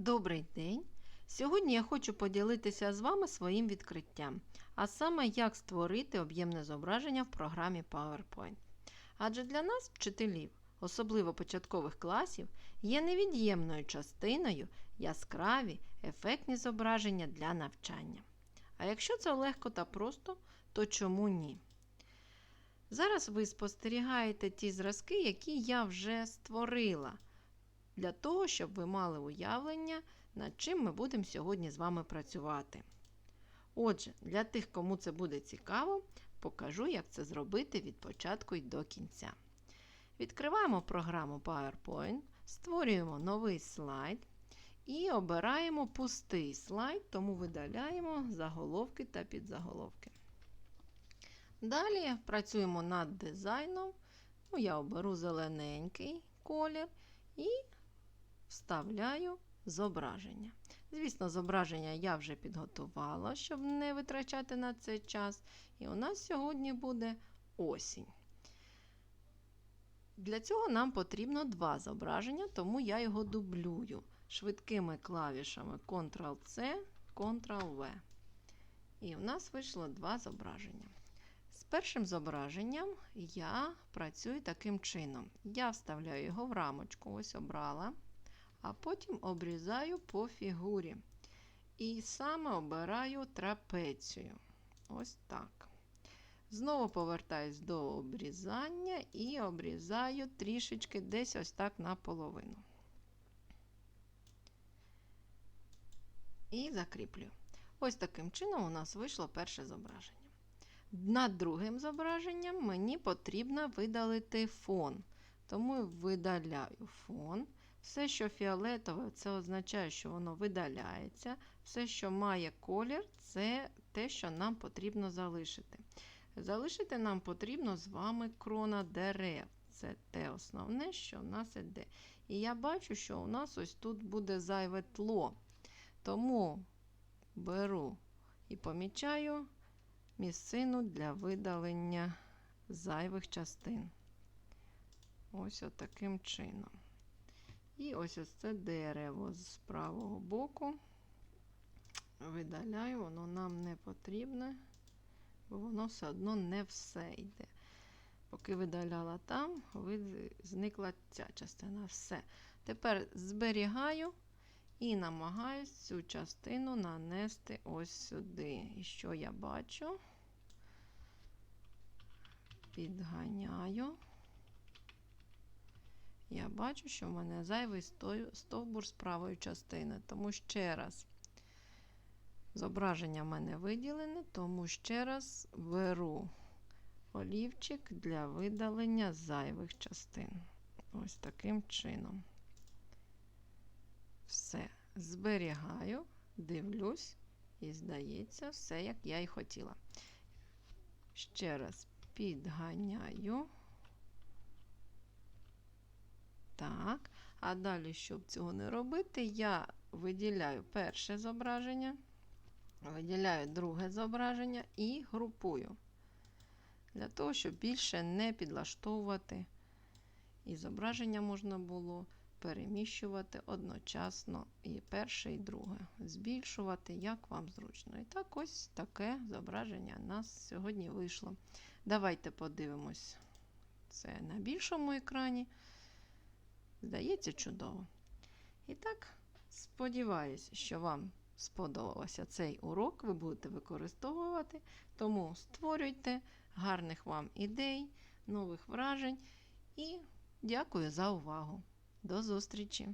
Добрий день! Сьогодні я хочу поділитися з вами своїм відкриттям, а саме як створити об'ємне зображення в програмі PowerPoint. Адже для нас, вчителів, особливо початкових класів, є невід'ємною частиною яскраві, ефектні зображення для навчання. А якщо це легко та просто, то чому ні? Зараз ви спостерігаєте ті зразки, які я вже створила для того, щоб ви мали уявлення, над чим ми будемо сьогодні з вами працювати. Отже, для тих, кому це буде цікаво, покажу, як це зробити від початку і до кінця. Відкриваємо програму PowerPoint, створюємо новий слайд і обираємо пустий слайд, тому видаляємо заголовки та підзаголовки. Далі працюємо над дизайном. Ну, Я оберу зелененький колір і вставляю зображення. Звісно, зображення я вже підготувала, щоб не витрачати на це час. І у нас сьогодні буде осінь. Для цього нам потрібно два зображення, тому я його дублюю швидкими клавішами Ctrl-C, Ctrl-V. І у нас вийшло два зображення. З першим зображенням я працюю таким чином. Я вставляю його в рамочку, ось обрала, а потім обрізаю по фігурі. І саме обираю трапецію. Ось так. Знову повертаюсь до обрізання і обрізаю трішечки десь ось так наполовину. І закріплюю. Ось таким чином у нас вийшло перше зображення. Над другим зображенням мені потрібно видалити фон. Тому видаляю фон. Все, що фіолетове, це означає, що воно видаляється. Все, що має колір, це те, що нам потрібно залишити. Залишити нам потрібно з вами крона дерев. Це те основне, що в нас іде. І я бачу, що у нас ось тут буде зайве тло. Тому беру і помічаю місцину для видалення зайвих частин. Ось таким чином. І ось ось це дерево з правого боку. Видаляю, воно нам не потрібне, бо воно все одно не все йде. Поки видаляла там, зникла ця частина. Все. Тепер зберігаю і намагаюсь цю частину нанести ось сюди. І що я бачу? Підганяю. Я бачу, що в мене зайвий стовбур з правої частини. Тому ще раз зображення в мене виділене, тому ще раз беру олівчик для видалення зайвих частин. Ось таким чином. Все. Зберігаю, дивлюсь, і здається, все, як я і хотіла. Ще раз підганяю. Так, а далі, щоб цього не робити, я виділяю перше зображення, виділяю друге зображення і групую. Для того, щоб більше не підлаштовувати і зображення можна було переміщувати одночасно і перше, і друге. Збільшувати, як вам зручно. І так, ось таке зображення у нас сьогодні вийшло. Давайте подивимось це на більшому екрані. Здається, чудово. І так, сподіваюся, що вам сподобався цей урок, ви будете використовувати. Тому створюйте гарних вам ідей, нових вражень і дякую за увагу! До зустрічі!